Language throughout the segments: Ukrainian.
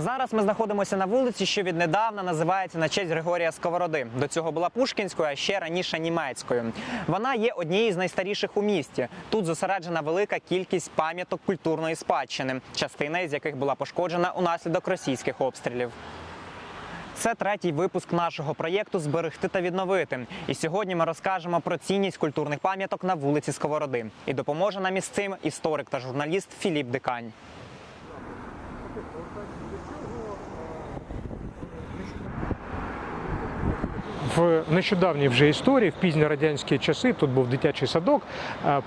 Зараз ми знаходимося на вулиці, що віднедавна називається на честь Григорія Сковороди. До цього була Пушкінською, а ще раніше німецькою. Вона є однією з найстаріших у місті. Тут зосереджена велика кількість пам'яток культурної спадщини, частина із яких була пошкоджена унаслідок російських обстрілів. Це третій випуск нашого проєкту Зберегти та відновити. І сьогодні ми розкажемо про цінність культурних пам'яток на вулиці Сковороди. І допоможе нам із цим історик та журналіст Філіп Дикань. В нещодавній вже історії, в пізні радянські часи, тут був дитячий садок,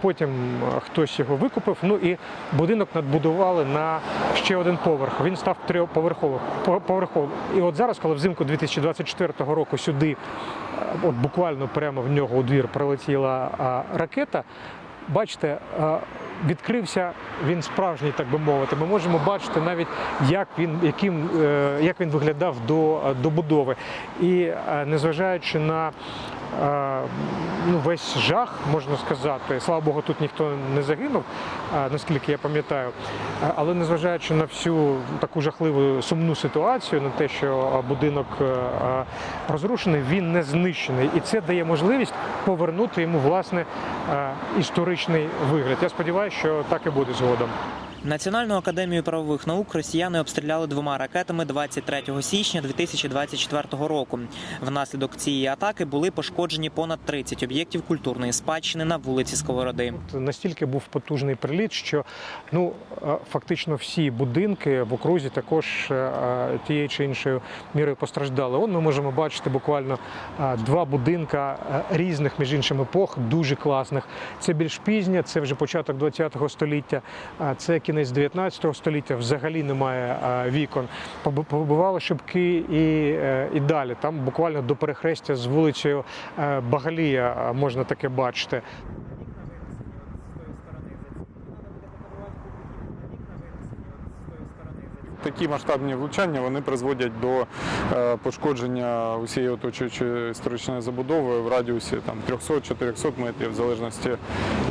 потім е, хтось його викупив. Ну і будинок надбудували на ще один поверх. Він став трьохповерховим. І от зараз, коли взимку 2024 року сюди, е, от буквально прямо в нього у двір прилетіла ракета. Бачите, е, відкрився він справжній, так би мовити. Ми можемо бачити навіть, як він, яким, е, як він виглядав до, до будови. І е, незважаючи на е, ну, весь жах, можна сказати, слава Богу, тут ніхто не загинув, наскільки я пам'ятаю. Але незважаючи на всю таку жахливу сумну ситуацію, на те, що будинок розрушений, він не знищений. І це дає можливість повернути йому власне історичний вигляд. Я сподіваюся, що так і буде згодом. Національну академію правових наук росіяни обстріляли двома ракетами 23 січня 2024 року. Внаслідок цієї атаки були пошкоджені понад 30 об'єктів культурної спадщини на вулиці Сковороди. Настільки був потужний приліт, що ну е, фактично всі будинки в окрузі також е, тією чи іншою мірою постраждали. Он ми можемо бачити буквально е, два будинка е, різних, між іншим епох, дуже класних. Це більш пізнє, це вже початок ХХ століття, а це кінець 19 століття. Взагалі немає вікон. Побували шибки і, е, і далі. Там буквально до перехрестя з вулицею е, Багалія е, можна таке бачити. Такі масштабні влучання вони призводять до е, пошкодження усієї оточуючої історичної забудови в радіусі там 300-400 метрів, в залежності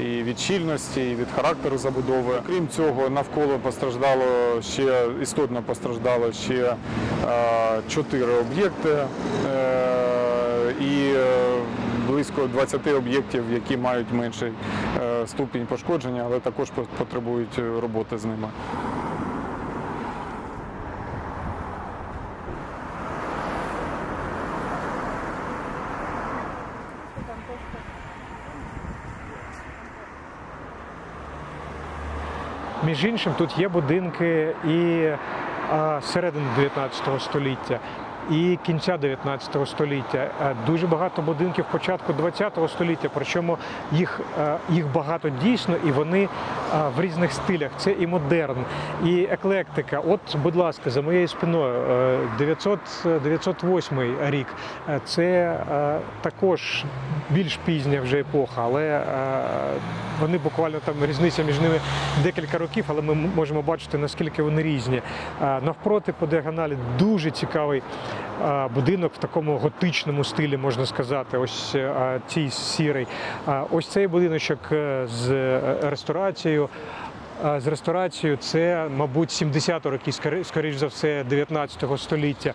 і від щільності, і від характеру забудови. Крім цього, навколо постраждало ще істотно постраждало ще е, чотири об'єкти. е, І близько 20 об'єктів, які мають менший ступінь пошкодження, але також потребують роботи з ними. Між іншим, тут є будинки і середини 19 століття, і кінця 19 століття. Е, Дуже багато будинків початку 20 століття, причому їх, е, їх багато дійсно, і вони е, в різних стилях. Це і модерн, і еклектика. От, будь ласка, за моєю спиною е, 900, 908 рік. Це також більш пізня вже епоха, але вони буквально там різниця між ними декілька років, але ми можемо бачити, наскільки вони різні. Е, Навпроти по діагоналі дуже цікавий е, будинок в такому готичному стилі, можна сказати. Ось цій цей сірий. Е, Ось цей будиночок е, з е, ресторацією. З ресторацією це, мабуть, 70 роки, скоріш за все, 19 століття.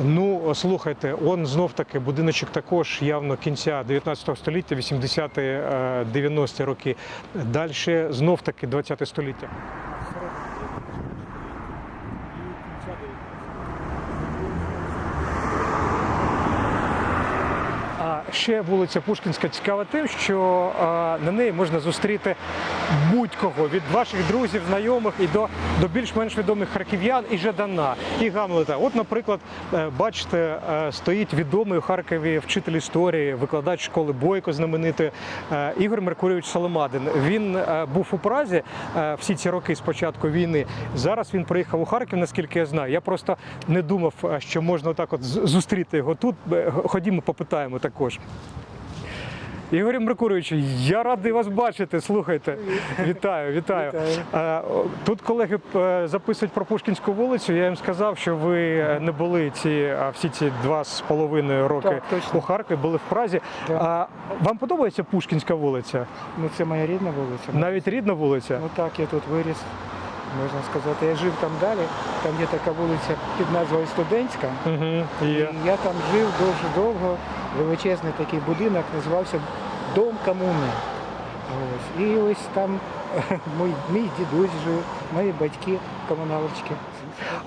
Ну, слухайте, он знов таки будиночок також явно кінця 19 століття, 80-ті, е, 90-ті роки. Далі знов таки 20 століття. А ще вулиця Пушкінська цікава тим, що на неї можна зустріти будь-кого від ваших друзів, знайомих і до, до більш-менш відомих харків'ян і Жадана, і Гамлета. От, наприклад, е, бачите, е, стоїть відомий у Харкові вчитель історії, викладач школи Бойко знаменитий е, Ігор Меркурійович Соломадин. Він е, був у Празі е, всі ці роки з початку війни. Зараз він приїхав у Харків, наскільки я знаю. Я просто не думав, е, що можна так от зустріти його тут. Е, Ходімо, попитаємо також. Ігорю Меркуровичу, я радий вас бачити. Слухайте, вітаю, вітаю. Е, Тут колеги е, записують про Пушкінську вулицю. Я їм сказав, що ви е, не були ці всі ці два з половиною роки Так, у Харкові, були в Празі. А вам подобається Пушкінська вулиця? Ну, це моя рідна вулиця. Навіть рідна вулиця? Ну так, я тут виріс. Можна сказати. Я жив там далі, там є така вулиця під назвою Студентська. Угу. І І я там жив дуже довго. Величезний такий будинок називався Дом комуни. Ось. І ось там мій, мій дідусь жив, мої батьки комуналочки.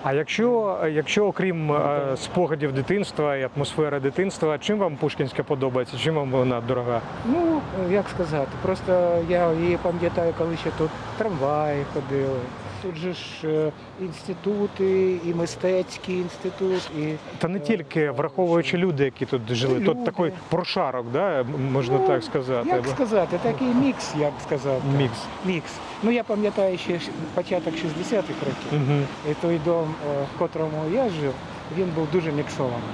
А якщо, якщо окрім е, спогадів дитинства і атмосфери дитинства, чим вам Пушкінська подобається? Чим вам вона дорога? Ну, як сказати, просто я її пам'ятаю, коли ще тут трамваї ходили. Тут же ж е, інститути, і мистецький інститут, і Та не тільки враховуючи люди, які тут жили, Люди. тут такий прошарок, да, можна Ну, так сказати. як сказати, такий мікс, я б сказав. так. Мікс. Мікс. Ну я пам'ятаю ще початок 60-х років. Угу. І той дом, е, в котрому я жив, він був дуже міксований.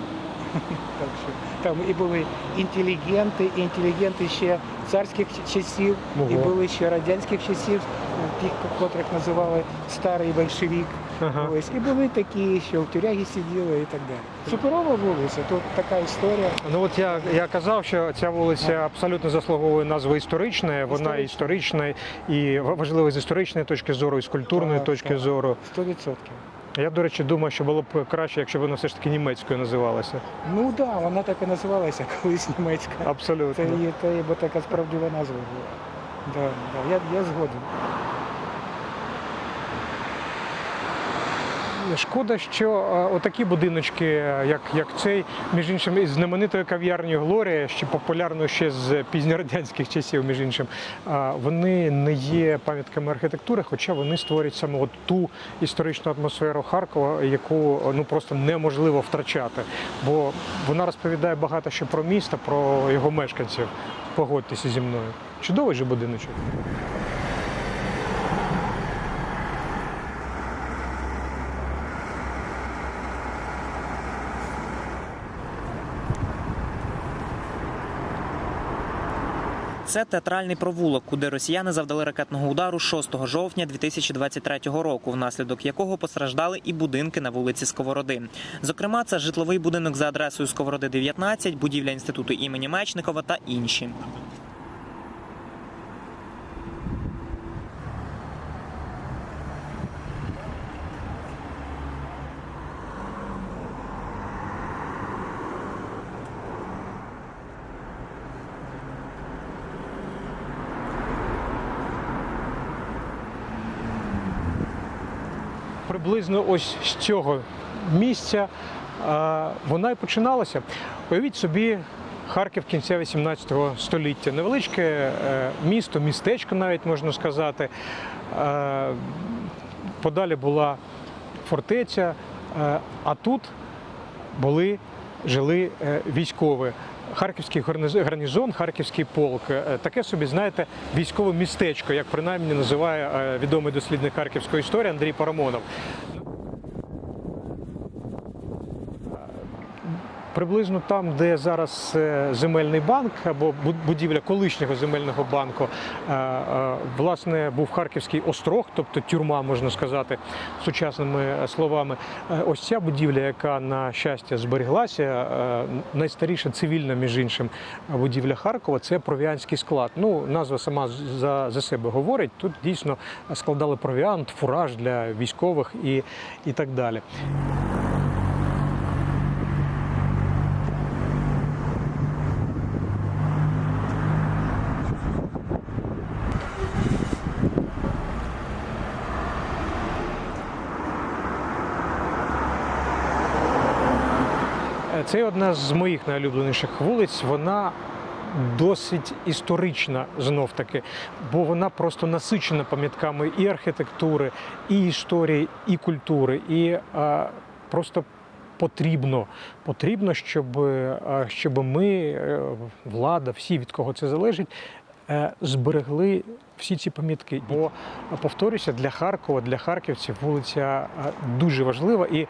Так що там і були інтелігенти, і інтелігенти ще царських часів, і були ще радянських часів, е, тих, котрих називали старий большевик. Ага. Ось і були такі, що в тюрягі сиділи і так далі. Суперова вулиця, тут така історія. Ну от я, я казав, що ця вулиця абсолютно заслуговує назви історичної, вона Історична. історична і важлива з історичної точки зору, і з культурної Так, точки так. зору. Сто відсотків. Я, до речі, думаю, що було б краще, якщо вона все ж таки німецькою називалася. Ну так, да, вона так і називалася колись німецька. Це Абсолютно. її, це її бо така справдива назва була. Да, да, я, я згоден. Шкода, що е, отакі будиночки, е, як, як цей, між іншим, із знаменитою кав'ярнею Глорія, ще популярною ще з пізньорадянських часів, між іншим, е, вони не є пам'ятками архітектури, хоча вони створюють саме от ту історичну атмосферу Харкова, яку ну просто неможливо втрачати. Бо вона розповідає багато що про місто, про його мешканців. Погодьтеся зі мною. Чудовий же будиночок. Це театральний провулок, куди росіяни завдали ракетного удару 6 жовтня 2023 року, внаслідок якого постраждали і будинки на вулиці Сковороди. Зокрема, це житловий будинок за адресою Сковороди 19, будівля інституту імені Мечникова та інші. Приблизно ось з цього місця а, вона і починалася. Уявіть собі. Харків кінця 18 століття. Невеличке е, місто, містечко навіть можна сказати. Е, Подалі була фортеця, е, а тут були, жили е, військові. Харківський гарнізон, Харківський полк. Е, Таке собі, знаєте, військове містечко, як принаймні називає е, відомий дослідник харківської історії Андрій Парамонов. Приблизно там, де зараз е, земельний банк або бу- будівля колишнього земельного банку, е, е, власне, був Харківський острог, тобто тюрма, можна сказати, сучасними словами. Ось ця будівля, яка на щастя зберіглася, найстаріша цивільна, між іншим, будівля Харкова, це провіанський склад. Ну, назва сама за, за себе говорить. Тут дійсно складали провіант, фураж для військових і, і так далі. Це одна з моїх найулюбленіших вулиць. Вона досить історична знов таки, бо вона просто насичена пам'ятками і архітектури, і історії, і культури. І а, просто потрібно, потрібно, щоб, а, щоб ми, е, влада, всі, від кого це залежить, е, зберегли всі ці пам'ятки. Бо повторюся, для Харкова, для харківців вулиця е, дуже важлива і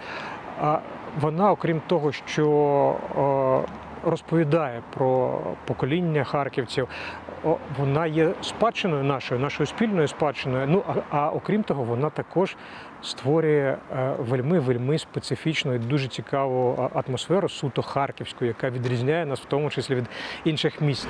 вона, окрім того, що е, розповідає про покоління харківців, вона є спадщиною нашою, нашою спільною спадщиною. Ну а, а окрім того, вона також створює е, вельми вельми специфічну і дуже цікаву атмосферу суто харківську, яка відрізняє нас в тому числі від інших міст.